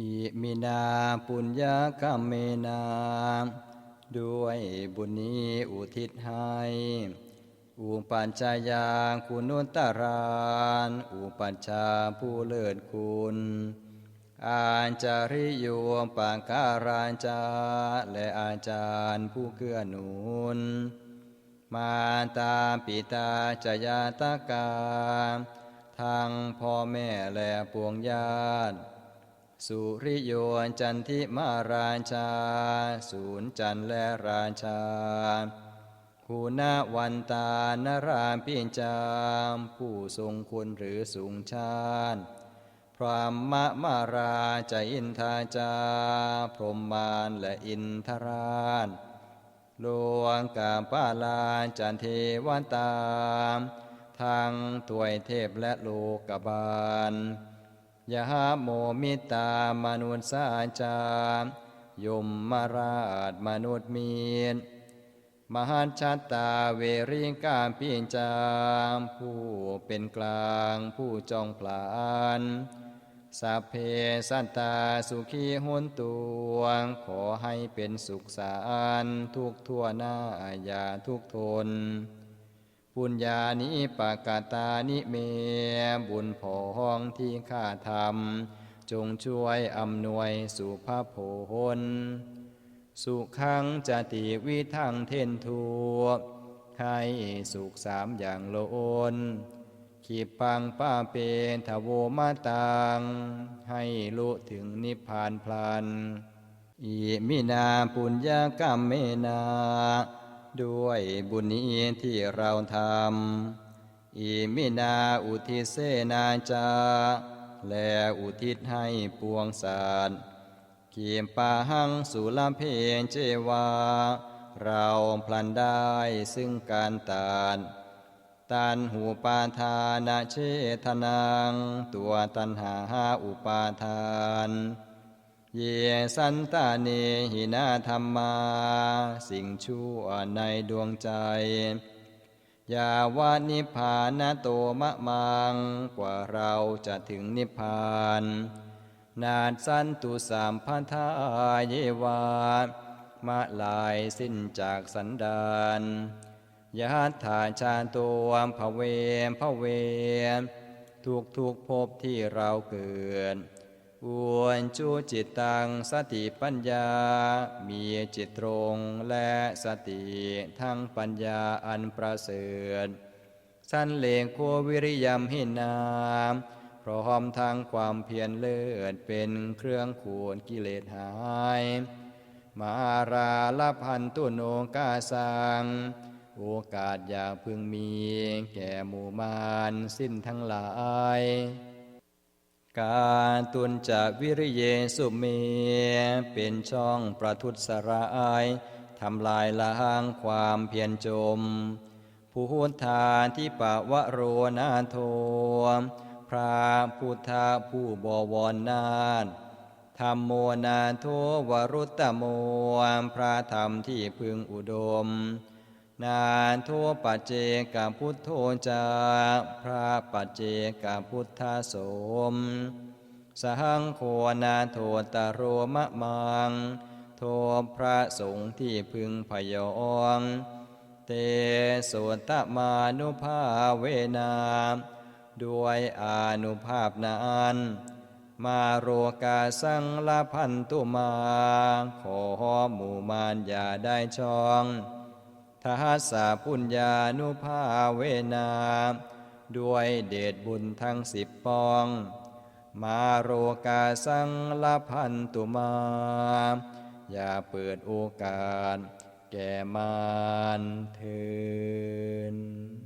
อิมินาปุญญกรรมเมนา ด้วยบุญนี้อุทิศให้อุปัญชายาคุณุตตรานอุปัญชาผู้เลิศคุณอาจาริโยปาการาจาและอาจารย์ผู้เกื้อหนุน มาตาปิตาจยาตกาทางพ่อแม่และปวงญาติ สุริโยจันทิมาราชา ศูนย์จันและราชาคุณวันตานราปิจามผู้ทรงคุณหรือสูงชาติพรหมมาราจอินทาจา พรหมมานและอินทราชลวงกาปาลาจันเทวตามทางถวยเทพและโลกบาล ยะโมมิตามนุษย์สาจามยมมาราชมนุษย์มีนมหันชัตตาเวริกาปิญจามผู้เป็นกลางผู้จองผลานสัพเพสัตตาสุขีหุนตวง ขอให้เป็นสุขสารทุกทั่วหน้าอย่าทุกทน ปุญญานิปกาตานิเม บุญผองที่ข้าทำจงช่วยอำนวยสุภาโพหสุขังจติวิทังเทนทัวให้สุขสามอย่างโลนขีปังป้าเปนทโวมาตังให้ลุถึงนิพพานพลันอิมินาปุญญากรรมเมนา ด้วยบุญนี้ที่เราทำอิมินาอุทิเสนาจา และอุทิศให้ปวงสารเกียมปาหังสุลเพนเจวา เราพลันได้ซึ่งการตานตันหูปาทานาเชทนัง ตัวตันหาหาอุปาทาน เยสันตาเนหินาธรรมา สิ่งชั่วในดวงใจ ยาวานิพพานโตมะมัง กว่าเราจะถึงนิพพาน นาสันตุสามพันธาเยวามะลายสิ้นจากสันดานยะถาชาตัวภเวภเว ทุกทุกภพที่เราเกิด อวนจูจิตตังสติปัญญา มีจิตตรงและสติทั้งปัญญาอันประเสริฐสันเลงโควิริยมหินามพร้อมทางความเพียรเลิศเป็นเครื่องขูดกิเลสหาย มาราลพันตุโนกาสัง โอกาสอย่าพึงมี แก่หมู่มารสิ้นทั้งหลาย การตุนจากวิริเยสุเม เป็นช่องประทุษร้ายทำลายล้างความเพียรจมผู้หุทานที่ปะวะโรนาโท พระพุทธผู้บวรนานธรรมโมนาโทวรุตตโม พระธรรมที่พึงอุดม นาโทปัจเจกพุทโธจาพระปัจเจกพุทธโสมสังโฆนาโทตโรมะมัง โทพระสงฆ์ที่พึงพยองเตโสตมานุภาเวนาด้วยอนุภาพนั้นมาโรกาสังละพันตุมา ขอหมู่มารอย่าได้ช่อง ทัสสาปุญญานุภาเวนา ด้วยเดชบุญทั้งสิบปอง มาโรกาสังลพันตุมา อย่าเปิดโอกาส แก่มานเทิน